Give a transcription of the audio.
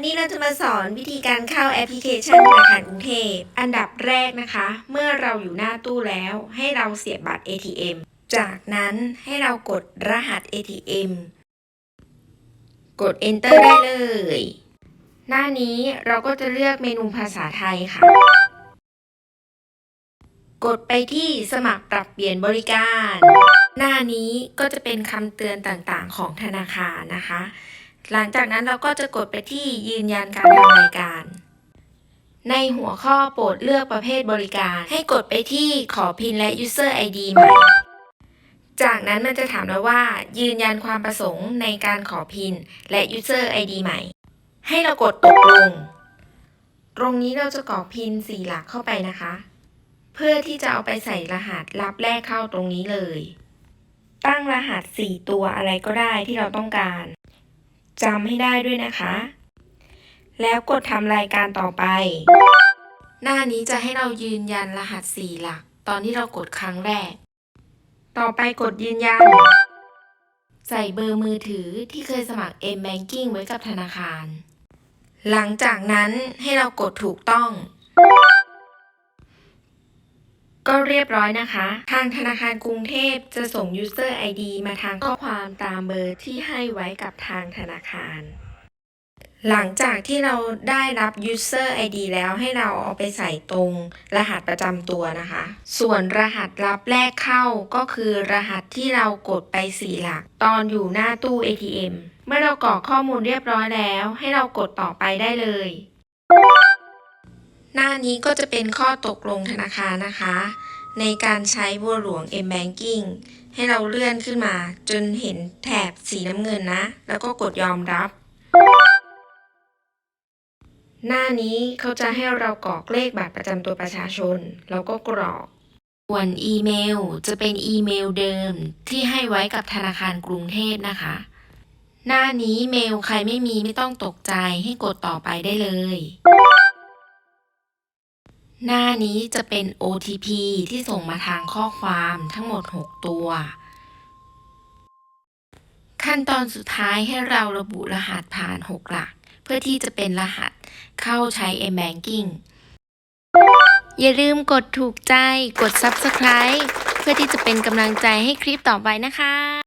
วันนี้เราจะมาสอนวิธีการเข้าแอปพลิเคชันธนาคารกรุงเทพ อันดับแรกนะคะ เมื่อเราอยู่หน้าตู้แล้ว ให้เราเสียบบัตร ATM จากนั้นให้เรากดรหัส ATM กด Enter ได้เลย หน้านี้เราก็จะเลือกเมนูภาษาไทยค่ะ กดไปที่สมัครปรับเปลี่ยนบริการ หน้านี้ก็จะเป็นคำเตือนต่างๆ ของธนาคารนะคะ หลังจากนั้นเราก็จะกดไปที่ยืนยันการทำรายการ ในหัวข้อโปรดเลือกประเภทบริการ ให้กดไปที่ขอพินและ User ID ใหม่ จากนั้นมันจะถามเราว่า ยืนยันความประสงค์ในการขอพินและ User ID ใหม่ ให้เรากดตกลง ตรงนี้เราจะกรอกพิน4หลักเข้าไปนะคะ เพื่อที่จะเอาไปใส่รหัสรับแรกเข้าตรงนี้เลย ตั้งรหัส 4 ตัวอะไรก็ได้ที่เราต้องการ จำให้ได้ด้วยนะคะ แล้วกดทำรายการต่อไป หน้านี้จะให้เรายืนยันรหัส 4 หลัก ตอนที่เรากดครั้งแรก ต่อไปกดยืนยัน ใส่เบอร์มือถือที่เคยสมัคร M Banking ไว้กับธนาคาร หลังจากนั้นให้เรากดถูกต้อง ก็เรียบร้อยนะคะ ทางธนาคารกรุงเทพจะส่ง User ID มาทางข้อความตามเบอร์ที่ให้ไว้กับทางธนาคาร หลังจากที่เราได้รับ User ID แล้วให้เราเอาไปใส่ตรงรหัสประจำตัวนะคะ ส่วนรหัสรับแรกเข้าก็คือรหัสที่เรากดไป4หลัก ตอนอยู่หน้าตู้ ATM เมื่อเรากรอกข้อมูลเรียบร้อยแล้ว ให้เรากดต่อไปได้เลย หน้านี้ก็จะเป็นข้อตกลงธนาคารนะคะ ในการใช้บัวหลวง M Banking ให้เราเลื่อนขึ้นมาจนเห็นแถบสีน้ำเงินนะ แล้วก็กดยอมรับ หน้านี้เขาจะให้เรากรอกเลขบัตรประจำตัวประชาชน แล้วก็กรอกส่วนอีเมลจะเป็นอีเมลเดิมที่ให้ไว้กับธนาคารกรุงเทพนะคะ หน้านี้เมลใครไม่มีไม่ต้องตกใจให้กดต่อไปได้เลย หน้านี้จะเป็น OTP ที่ส่งมาทางข้อความทั้งหมด 6 ตัว ขั้นตอนสุดท้ายให้เราระบุรหัสผ่าน 6 หลัก เพื่อที่จะเป็นรหัสเข้าใช้ M Banking อย่าลืมกดถูกใจ กด Subscribe เพื่อที่จะเป็นกำลังใจให้คลิปต่อไปนะคะ